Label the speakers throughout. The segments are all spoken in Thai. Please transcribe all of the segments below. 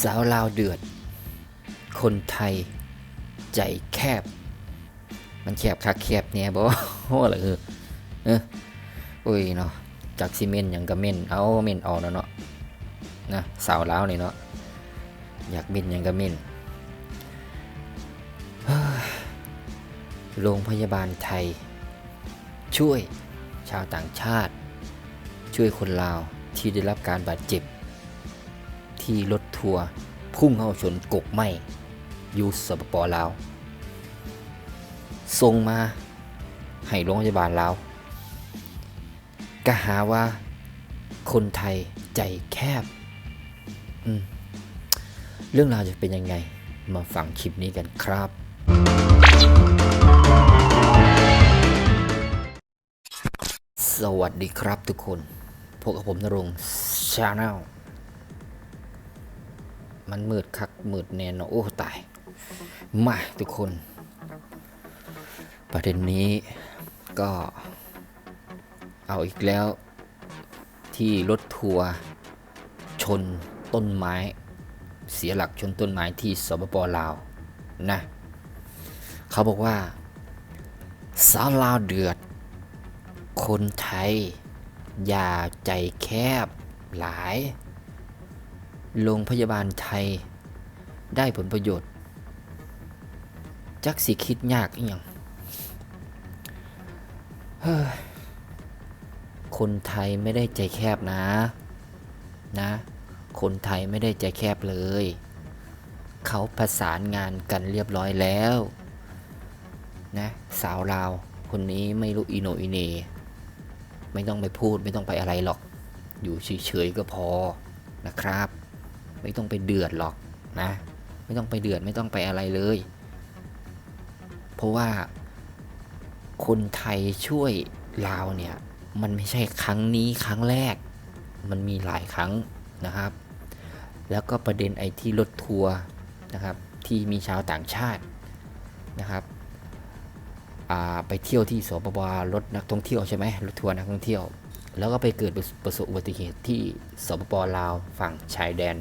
Speaker 1: สาวลาวเดือด คนไทย ใจแคบ มันแคบคักแคบเนี่ยบ่โอ้ละเออเออโอ้ยเนาะจากซีเมนต์ยังก็เม่นเอาเม่นเอาเนาะเนาะนะสาวลาวนี่เนาะอยากเม่นยังก็เม่นโรงพยาบาลไทย ช่วยชาวต่างชาติ ช่วยคนลาวที่ได้รับการบาดเจ็บ ที่รถ ทัวร์พุ่งเข้าชนกกไหมยูสปปลาวส่งมาให้โรงพยาบาลลาวก็หาว่า คนไทยใจแคบ เรื่องราวจะเป็นยังไง มาฟังคลิปนี้กันครับ สวัสดีครับทุกคนพวกบผมนรงชาแนล มันมืดคักมืดแน่นโอ้ตาย มาทุกคน ประเด็นนี้ก็เอาอีกแล้ว ที่รถทัวร์ชนต้นไม้ เสียหลักชนต้นไม้ที่สปปลาวนะ เขาบอกว่า สาวลาวเดือด คนไทย อย่าใจแคบหลาย โรงพยาบาลไทย ได้ผลประโยชน์ จักสิคิดยากอีหยังคนไทยไม่ได้ใจแคบนะ นะ คนไทยไม่ได้ใจแคบเลย เขาประสานงานกันเรียบร้อยแล้ว นะ สาวลาว คนนี้ไม่รู้อีโนอีเนไม่ต้องไปพูดไม่ต้องไปอะไรหรอก อยู่เฉยๆก็พอนะครับ ไม่ต้องไปเดือดหรอกนะ ไม่ต้องไปเดือดไม่ต้องไปอะไรเลย เพราะว่าคนไทยช่วยลาวเนี่ยมันไม่ใช่ครั้งนี้ครั้งแรก มันมีหลายครั้งนะครับ แล้วก็ประเด็นไอ้ที่รถทัวร์นะครับที่มีชาวต่างชาตินะครับไปเที่ยวที่สปปรถนักท่องเที่ยวใช่ไหมรถทัวร์นักท่องเที่ยว แล้วก็ไปเกิดประสบอุบัติเหตุที่สปปลาวฝั่งชายแดน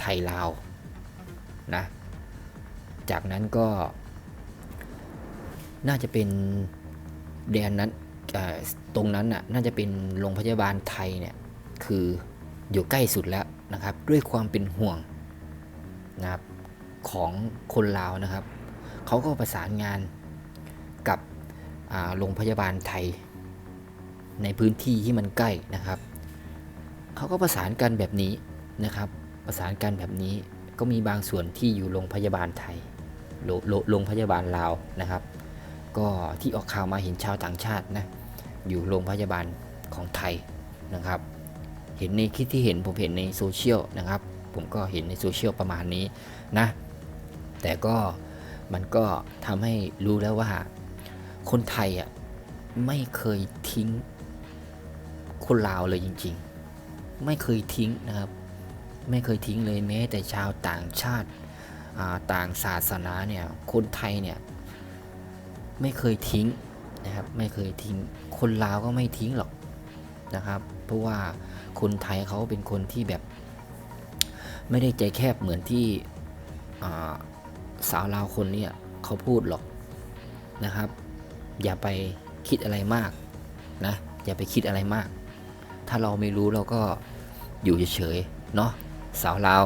Speaker 1: ไทยลาวนะจากนั้นก็น่าจะเป็นแดนนั้นตรงนั้นน่ะน่าจะเป็นโรงพยาบาลไทยเนี่ยคืออยู่ใกล้สุดแล้วนะครับ ด้วยความเป็นห่วงนะครับของคนลาวนะครับเขาก็ประสานงานกับโรงพยาบาลไทย ในพื้นที่ที่มันใกล้นะครับเขาก็ประสานกันแบบนี้ นะครับประสานกันแบบนี้ก็มีบางส่วนที่อยู่โรงพยาบาลไทยโรโรโรงพยาบาลลาวนะครับ ก็ที่ออกข่าวมาเห็นชาวต่างชาตินะอยู่โรงพยาบาลของไทยนะครับ เห็นในคลิปที่เห็นผมเห็นในโซเชียลนะครับ ผมก็เห็นในโซเชียลประมาณนี้นะ แต่ก็มันก็ทำให้รู้แล้วว่า คนไทยอะไม่เคยทิ้งคนลาวเลยจริง ๆ ไม่เคยทิ้งนะครับ ไม่เคยทิ้งเลยแม้แต่ชาวต่างชาติาต่างศาสนาเนี่ยคนไทยเนี่ยไม่เคยทิ้งนะครับไม่เคยทิ้ง คนลาวก็ไม่ทิ้งหรอกนะครับ เพราะว่าคนไทยเขาเป็นคนที่แบบ ไม่ได้ใจแคบเหมือนที่าสาวลาวคนเนี้เขาพูดหรอกนะครับ อย่าไปคิดอะไรมากนะอย่าไปคิดอะไรมาก ถ้าเราไม่รู้เราก็อยู่เฉยๆเนาะ สาวลาว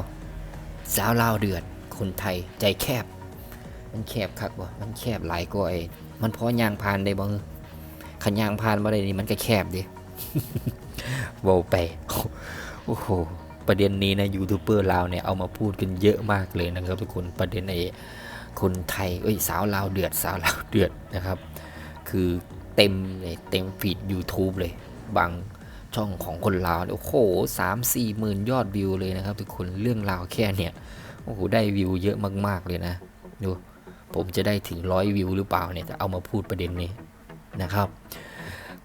Speaker 1: สาวลาวเดือด คนไทยใจแคบ มันแคบคักวะมันแคบหลายกว่าไอ้มันพอยางพานได้บ่ขันยางพานมาได้นี่มันก็แคบดิเว้าไปโอ้โหประเด็นนี้นะยูทูบเบอร์ลาวเนี่ยเอามาพูดกันเยอะมากเลยนะครับทุกคนประเด็นไอ้คนไทยเอ้ยสาวลาวเดือดสาวลาวเดือดนะครับ คือเต็มเลยเต็มฟีด YouTube เลยบาง ช่องของคนลาวเนี่ยโอ้โหสามสี่หมื่นยอดวิวเลยนะครับ ทุกคนเรื่องราวแค่เนี่ยโอ้โหได้วิวเยอะมาก ๆ เลยนะดูผมจะได้ถึงร้อยวิวหรือเปล่าเนี่ยจะเอามาพูดประเด็นนี้นะครับ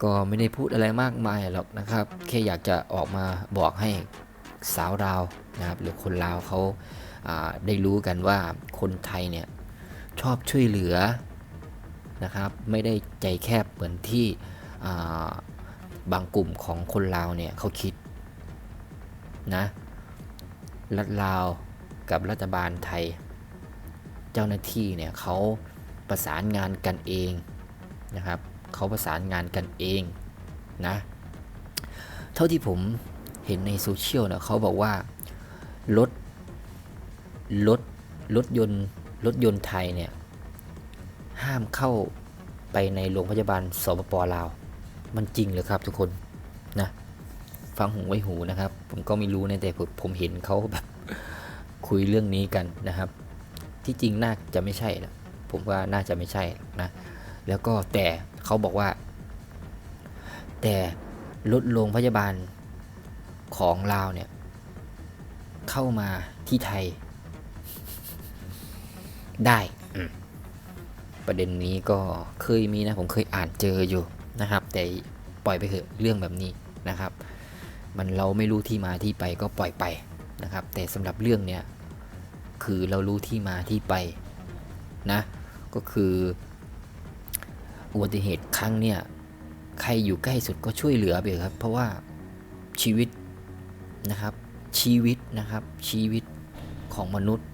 Speaker 1: ก็ไม่ได้พูดอะไรมากมายหรอกนะครับ แค่อยากจะออกมาบอกให้สาวลาวนะครับ หรือคนลาวเขาาได้รู้กันว่าคนไทยเนี่ยชอบช่วยเหลือนะครับ ไม่ได้ใจแคบเหมือนที่ บางกลุ่มของคนลาวเนี่ยเขาคิดนะรัฐลาวกับรัฐบาลไทย เจ้าหน้าที่เนี่ยเขาประสานงานกันเองนะครับเขาประสานงานกันเองนะเท่าที่ผมเห็นในโซเชียลเนี่ยเขาบอกว่ารถรถรถยนต์รถยนต์ไทยเนี่ยห้ามเข้าไปในโรงพยาบาลสปปลาว มันจริงเหรอครับทุกคนนะฟังหูไว้หูนะครับ ผมก็ไม่รู้นะแต่ผมเห็นเขาแบบคุยเรื่องนี้กันนะครับ ที่จริงน่าจะไม่ใช่นะผมว่าน่าจะไม่ใช่นะแล้วก็แต่เขาบอกว่า แต่รถโรงพยาบาลของลาวเนี่ย เข้ามาที่ไทย ได้ประเด็นนี้ก็เคยมีนะ ผมเคยอ่านเจออยู่ นะครับ แต่ปล่อยไปเถอะเรื่องแบบนี้นะครับ มันเราไม่รู้ที่มาที่ไปก็ปล่อยไปนะครับ แต่สำหรับเรื่องเนี้ยคือเรารู้ที่มาที่ไปนะก็คืออุบัติเหตุครั้งเนี่ยใครอยู่ใกล้สุดก็ช่วยเหลือไปเถอะครับ เพราะว่าชีวิตนะครับชีวิตนะครับชีวิตของมนุษย์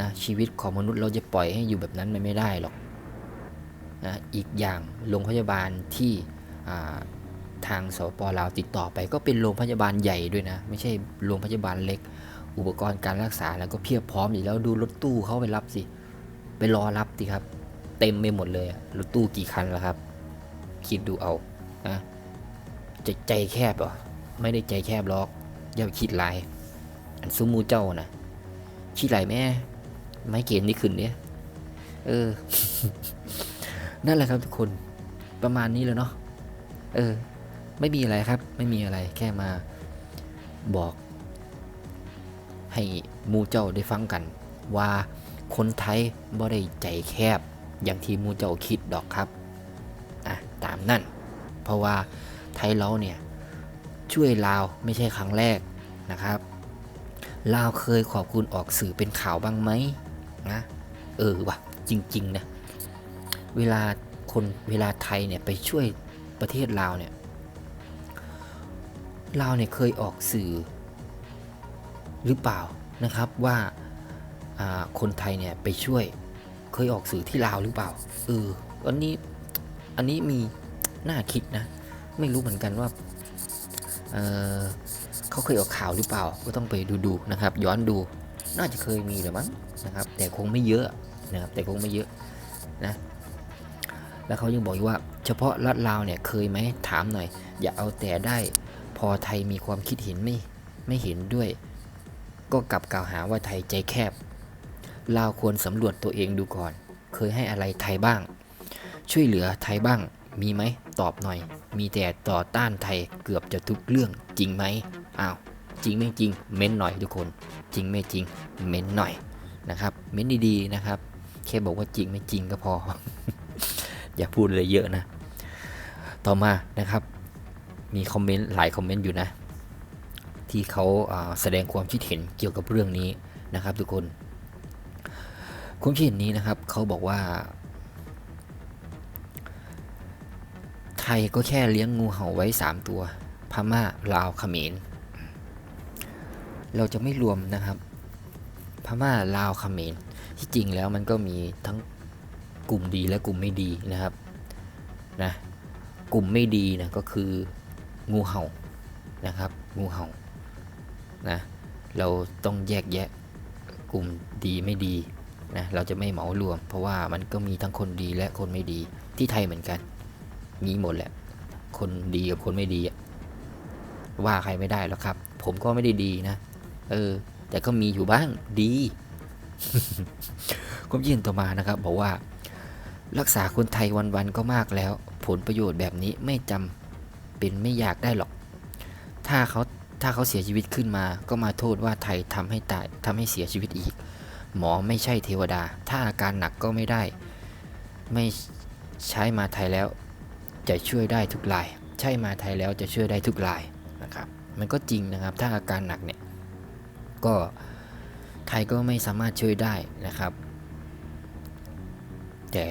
Speaker 1: นะชีวิตของมนุษย์เราจะปล่อยให้อยู่แบบนั้นมันไม่ได้หรอก นะอีกอย่างโรงพยาบาลที่ทางสปปลาวติดต่อไป ก็เป็นโรงพยาบาลใหญ่ด้วยนะ ไม่ใช่โรงพยาบาลเล็ก อุปกรณ์การรักษาแล้วก็เพียบพร้อมอยู่แล้วดูรถตู้เขาไปรับสิ ไปรอรับสิครับ เต็มไปหมดเลยรถตู้กี่คันแล้วครับ คิดดูเอานะจะใจแคบเหรอไม่ได้ใจแคบหรอกอย่าไปคิดลายอันซุมูเจ้านะคิดหลแม่ ไม่เกณฑ์นี่ขึ้นเนี่ยเออ นั่นแหละครับทุกคนประมาณนี้แล้วเนาะเออ ไม่มีอะไรครับ ไม่มีอะไรแค่มาบอก ให้มูเจ้าได้ฟังกัน ว่าคนไทยบ่ได้ใจแคบ อย่างที่มูเจ้าคิดดอกครับอะตามนั่น เพราะว่าไทยเราเนี่ยช่วยลาวไม่ใช่ครั้งแรกนะครับลาวเคยขอบคุณออกสื่อเป็นข่าวบ้างไหมนะเออวะจริง ๆ นะ เวลาคนเวลาไทยเนี่ยไปช่วยประเทศลาวเนี่ยลาวเนี่ยเคยออกสื่อหรือเปล่านะครับว่าคนไทยเนี่ยไปช่วยเคยออกสื่อที่ลาวหรือเปล่าเอออันนี้อันนี้มีน่าคิดนะ ไม่รู้เหมือนกันว่าเเขาเคยออกข่าวหรือเปล่า ก็ต้องไปดูดูๆนะครับ ย้อนดูน่าจะเคยมีหรือมั้งนะครับ แต่คงไม่เยอะนะครับแต่คงไม่เยอะนะ แล้วเขายังบอกอีกว่า เฉพาะรัฐลาวเนี่ยเคยไหมถามหน่อย อย่าเอาแต่ได้พอไทยมีความคิดเห็นไม่ไม่เห็นด้วย ก็กลับกล่าวหาว่าไทยใจแคบลาวควรสำรวจตัวเองดูก่อน เคยให้อะไรไทยบ้าง ช่วยเหลือไทยบ้าง มีไหมตอบหน่อย มีแต่ต่อต้านไทยเกือบจะทุกเรื่องจริงไหมอ้าวจริงไม่จริง เม้นหน่อยทุกคน จริงไม่จริง เม้นหน่อยนะครับ เม้นดีๆนะครับแค่บอกว่าจริงไม่จริงก็พอ อย่าพูดเลยเยอะนะ ต่อมานะครับ มีคอมเมนต์หลายคอมเมนต์อยู่นะ ที่เขาอ่าแสดงความคิดเห็นเกี่ยวกับเรื่องนี้นะครับ ทุกคนความคิดเห็นนี้นะครับเขาบอกว่า ไทยก็แค่เลี้ยงงูเห่าไว้ 3 ตัว พม่าลาวเขมรเราจะไม่รวมนะครับ พม่าลาวเขมรที่จริงแล้วมันก็มีทั้ง กลุ่มดีและกลุ่มไม่ดีนะครับนะกลุ่มไม่ดีนะก็คืองูเห่านะครับ งูเห่านะเราต้องแยกแยะกลุ่มดีไม่ดีนะเราจะไม่เหมารวม เพราะว่ามันก็มีทั้งคนดีและคนไม่ดีที่ไทยเหมือนกัน มีหมดแหละ คนดีกับคนไม่ดีว่าใครไม่ได้หรอกครับ ผมก็ไม่ได้ดีนะเออ แต่ก็มีอยู่บ้างดีความยื่นต่อมานะครับบอกว่า รักษาคนไทยวันๆก็มากแล้ว ผลประโยชน์แบบนี้ไม่จำเป็นไม่อยากได้หรอก ถ้าเขาถ้าเขาเสียชีวิตขึ้นมา ก็มาโทษว่าไทยทำให้ตายทำให้เสียชีวิตอีก หมอไม่ใช่เทวดา ถ้าอาการหนักก็ไม่ได้ ไม่ใช้มาไทยแล้ว จะช่วยได้ทุกราย ใช่มาไทยแล้วจะช่วยได้ทุกรายนะครับ มันก็จริงนะครับ ถ้าอาการหนักเนี่ยก็ไทยก็ไม่สามารถช่วยได้นะครับ แต่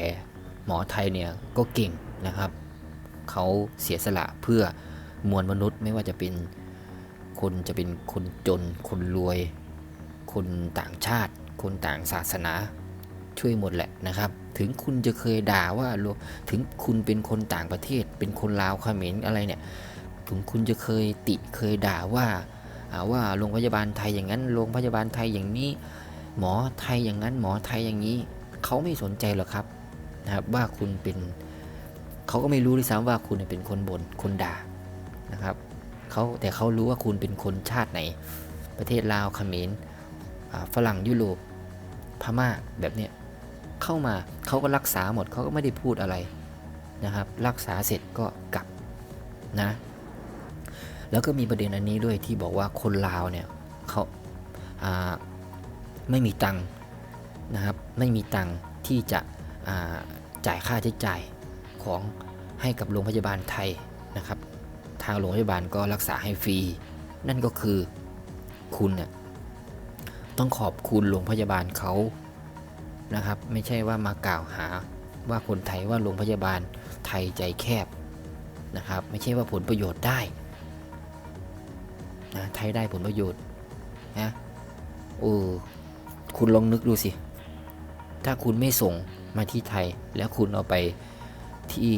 Speaker 1: หมอไทยเนี่ยก็เก่งนะครับ เขาเสียสละเพื่อมวลมนุษย์ไม่ว่าจะเป็นคนจะเป็นคนจน คนรวย คนต่างชาติ คนต่างศาสนา ช่วยหมดแหละนะครับ ถึงคุณจะเคยด่าว่าถึงคุณเป็นคนต่างประเทศ เป็นคนลาวเขมรอะไรเนี่ย ถึงคุณจะเคยติเคยด่าว่าอ่าว่าโรงพยาบาลไทยอย่างนั้น โรงพยาบาลไทยอย่างนี้ หมอไทยอย่างนั้น หมอไทยอย่างนี้ เขาไม่สนใจหรอกครับ นะครับว่าคุณเป็นเขาก็ไม่รู้ด้วยซ้ำว่าคุณเป็นคนบน่นคนด่านะครับเขาแต่เขารู้ว่าคุณเป็นคนชาติไหน ประเทศลาวเขมรฝรั่งยุโรปพม่าแบบเนี้ยเข้ามาเขาก็รักษาหมดเขาก็ไม่ได้พูดอะไรนะครับ รักษาเสร็จก็กลับนะแล้วก็มีประเด็นอันนี้ด้วยที่บอกว่าคนลาวเนี่ยเขาาไม่มีตังค์นะครับไม่มีตังค์ที่จะ จ่ายค่าใช้จ่ายของให้กับโรงพยาบาลไทยนะครับ ทางโรงพยาบาลก็รักษาให้ฟรี นั่นก็คือคุณเนี่ยต้องขอบคุณโรงพยาบาลเขานะครับ ไม่ใช่ว่ามากล่าวหาว่าคนไทยว่าโรงพยาบาลไทยใจแคบนะครับ ไม่ใช่ว่าผลประโยชน์ได้นะไทยได้ผลประโยชน์นะโอ้คุณลองนึกดูสิ ถ้าคุณไม่ส่ง มาที่ไทยแล้วคุณเอาไปที่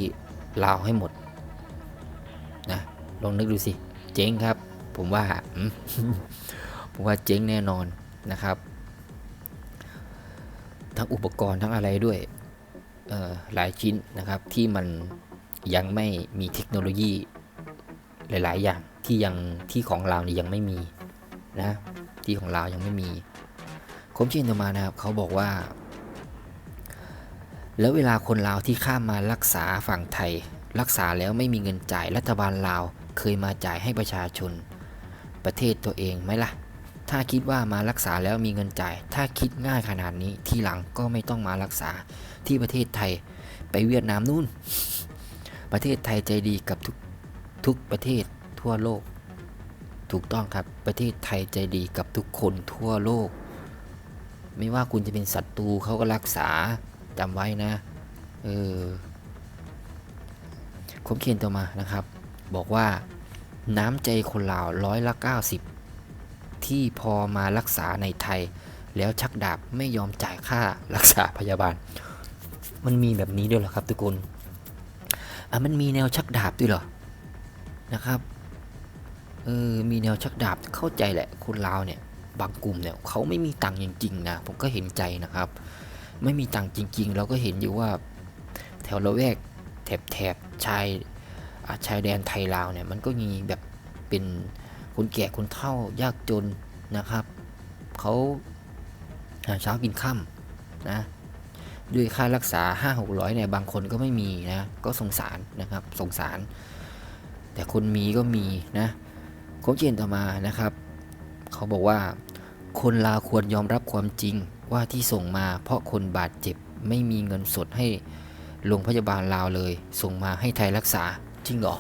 Speaker 1: ลาวให้หมดนะลองนึกดูสิ เจ๊งครับ ผมว่าผมว่าเจ๊งแน่นอนนะครับ ทั้งอุปกรณ์ทั้งอะไรด้วยหลายชิ้นนะครับที่มันยังไม่มีเทคโนโลยีหลาย ๆ อย่างที่ยังที่ของเราเนี่ยยังไม่มีนะที่ของเรายังไม่มีคมชินต่อมานะครับเขาบอกว่า แล้วเวลาคนลาวที่ข้ามมารักษาฝั่งไทย รักษาแล้วไม่มีเงินจ่ายรัฐบาลลาวเคยมาจ่ายให้ประชาชน ประเทศตัวเองไหมล่ะ ถ้าคิดว่ามารักษาแล้วมีเงินจ่าย ถ้าคิดง่ายขนาดนี้ทีหลังก็ไม่ต้องมารักษาที่ประเทศไทยไปเวียดนามนู่น ประเทศไทยใจดีกับทุกทุกประเทศทั่วโลก ถูกต้องครับประเทศไทยใจดีกับทุกคนทั่วโลก ไม่ว่าคุณจะเป็นศัตรูเขาก็รักษา จำไว้นะเออคมเขียนต่อมานะครับ บอกว่าน้ำใจคนลาวร้อยละ 90 ที่พอมารักษาในไทย แล้วชักดาบไม่ยอมจ่ายค่ารักษาพยาบาล มันมีแบบนี้ด้วยเหรอครับทุกคนอะมันมีแนวชักดาบด้วยเหรอนะครับเออมีแนวชักดาบเข้าใจแหละคนลาวเนี่ยบางกลุ่มเนี่ยเขาไม่มีตังค์จริงๆนะผมก็เห็นใจนะครับ ไม่มีตังค์จริง ๆ เราก็เห็นอยู่ว่าแถวละแวกแถบแถบชายชายแดนไทยลาวเนี่ยมันก็มีแบบเป็นคนแก่คนเฒ่ายากจนนะครับเขาหาเช้ากินค่ำนะด้วยค่ารักษา 5 6 0 0เนี่ยบางคนก็ไม่มีนะก็สงสารนะครับสงสาร แต่คนมีก็มีนะโค้ชเจนต่อมานะครับ เขาบอกว่าคนลาวควรยอมรับความจริง ว่าที่ส่งมาเพราะคนบาดเจ็บไม่มีเงินสดให้โรงพยาบาลลาวเลย ส่งมาให้ไทยรักษาจริงเหรอ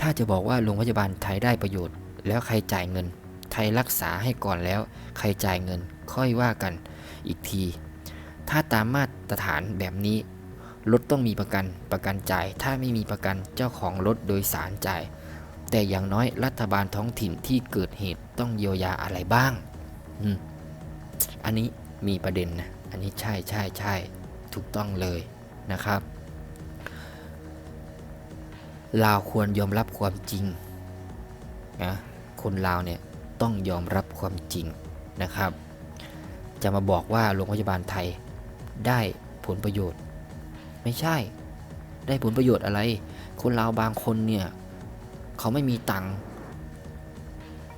Speaker 1: ถ้าจะบอกว่าโรงพยาบาลไทยได้ประโยชน์ แล้วใครจ่ายเงิน ไทยรักษาให้ก่อนแล้ว ใครจ่ายเงิน ค่อยว่ากันอีกที ถ้าตามมาตรฐานแบบนี้รถต้องมีประกันประกันจ่าย ถ้าไม่มีประกันเจ้าของรถโดยสารจ่าย แต่อย่างน้อยรัฐบาลท้องถิ่นที่เกิดเหตุต้องเยียวยาอะไรบ้าง อืม อันนี้มีประเด็นนะ อันนี้ใช่ใช่ใช่ถูกต้องเลยนะครับ ลาวควรยอมรับความจริงนะคนลาวเนี่ยต้องยอมรับความจริงนะครับ จะมาบอกว่าโรงพยาบาลไทยได้ผลประโยชน์ ไม่ใช่ ได้ผลประโยชน์อะไร คนลาวบางคนเนี่ย เขาไม่มีตังค์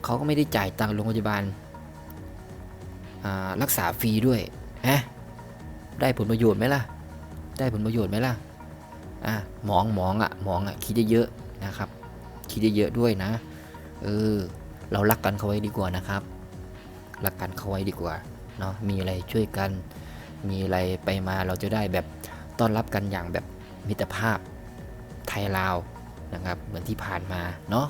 Speaker 1: เขาก็ไม่ได้จ่ายตังค์โรงพยาบาล รักษาฟรีด้วยฮะได้ผลประโยชน์ไหมล่ะ ได้ผลประโยชน์ไหมล่ะอะมองมองอะมองอะคิดเยอะๆนะครับ คิดเยอะๆด้วยนะเออเรารักกันเขาไว้ดีกว่านะครับรักกันเขาไว้ดีกว่าเนาะมีอะไรช่วยกัน มีอะไรไปมาเราจะได้แบบต้อนรับกันอย่างแบบมิตรภาพไทยลาวนะครับ เหมือนที่ผ่านมาเนาะ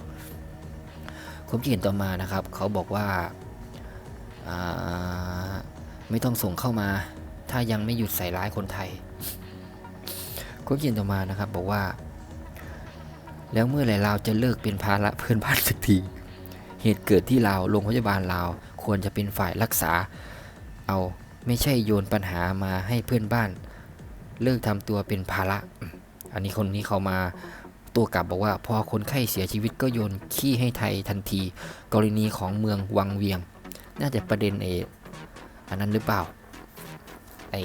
Speaker 1: ความคิดเห็นต่อมานะครับ เขาบอกว่าอ่า ไม่ต้องส่งเข้ามา ถ้ายังไม่หยุดใส่ร้ายคนไทยความคินต่อมานะครับบอกว่า แล้วเมื่อไหร่เราจะเลิกเป็นภาระเพื่อนบ้านสักที เหตุเกิดที่เราโรงพยาบาลเราควรจะเป็นฝ่ายรักษา เอาไม่ใช่โยนปัญหามาให้เพื่อนบ้าน เลิกทำตัวเป็นภาระ อันนี้คนนี้เขามาตัวกลับบอกว่า พอคนไข้เสียชีวิตก็โยนขี้ให้ไทยทันที กรณีของเมืองวังเวียง น่าจะประเด็นเออันนั้นหรือเปล่า ไอ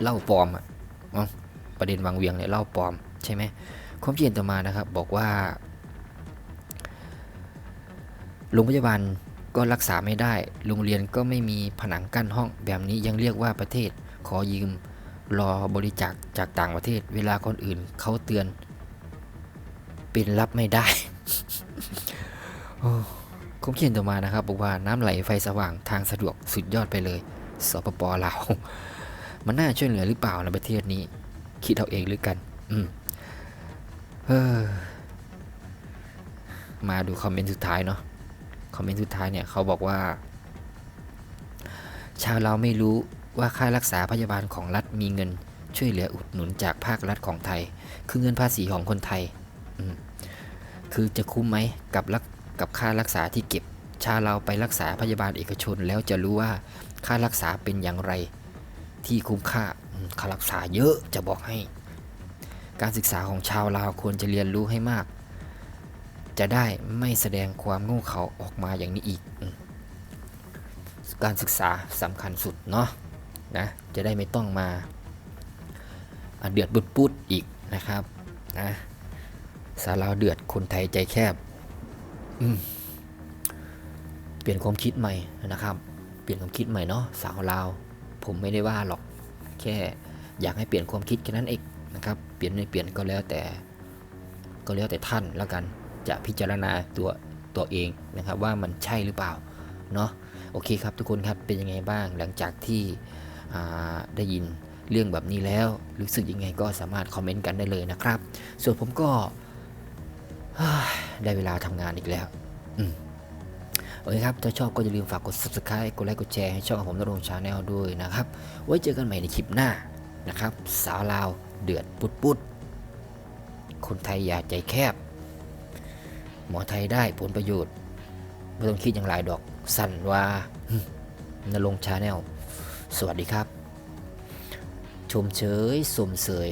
Speaker 1: เหล่าปลอมอะประเด็นวังเวียงเนี่ยเหล่าปลอมใช่ไหมความคิดเห็นต่อมานะครับบอกว่าโรงพยาบาลก็รักษาไม่ได้ โรงเรียนก็ไม่มีผนังกั้นห้องแบบนี้ยังเรียกว่าประเทศขอยืมรอบริจาคจากต่างประเทศ เวลาคนอื่นเขาเตือน เป็นรับไม่ได้ ผมเขียนต่อมานะครับบอกว่าน้ำไหลไฟสว่างทางสะดวกสุดยอดไปเลยสปปลาวมันน่าช่วยเหลือหรือเปล่าในประเทศนี้ คิดเอาเองหรือกัน อืมเฮ้อมาดูคอมเมนต์สุดท้ายเนาะคอมเมนต์สุดท้ายเนี่ยเขาบอกว่า ชาวเราไม่รู้ว่าค่ารักษาพยาบาลของรัฐมีเงิน ช่วยเหลืออุดหนุนจากภาครัฐของไทย คือเงินภาษีของคนไทยอืมคือจะคุ้มไหมกับรัก กับค่ารักษาที่เก็บ ชาเราไปรักษาพยาบาลเอกชน แล้วจะรู้ว่าค่ารักษาเป็นอย่างไร ที่คุ้มค่าค่ารักษาเยอะจะบอกให้ การศึกษาของชาวลาวควรจะเรียนรู้ให้มาก จะได้ไม่แสดงความโง่เขลาออกมาอย่างนี้อีกอการศึกษาสำคัญสุดเนาะนะจะได้ไม่ต้องมาเดือดบุดปุดอีกนะครับนะสาลาเดือดคนไทยใจแคบ เปลี่ยนความคิดใหม่นะครับ เปลี่ยนความคิดใหม่เนาะสาวลาว ผมไม่ได้ว่าหรอก แค่อยากให้เปลี่ยนความคิดแค่นั้นเองนะครับ เปลี่ยนไม่เปลี่ยนก็แล้วแต่ ก็แล้วแต่ท่านแล้วกัน จะพิจารณาตัวตัวเองนะครับ ว่ามันใช่หรือเปล่าเนาะโอเคครับทุกคนครับเป็นยังไงบ้างหลังจากที่ได้ยินเรื่องแบบนี้แล้ว รู้สึกยังไงก็สามารถคอมเมนต์กันได้เลยนะครับ ส่วนผมก็ ได้เวลาทำงานอีกแล้วอืมโอเคครับ ถ้าชอบก็อย่าลืมฝากกด subscribe กดไลค์กดแชร์ให้ช่องของผมนรงชาแนลด้วยนะครับ ไว้เจอกันใหม่ในคลิปหน้านะครับ สาวลาวเดือดปุดปุดคนไทยอย่าใจแคบ หมอไทยได้ผลประโยชน์ไม่ต้องคิดอย่างไรดอกสั่นว่านรงชาแนลสวัสดีครับ ชมเชยสมเสย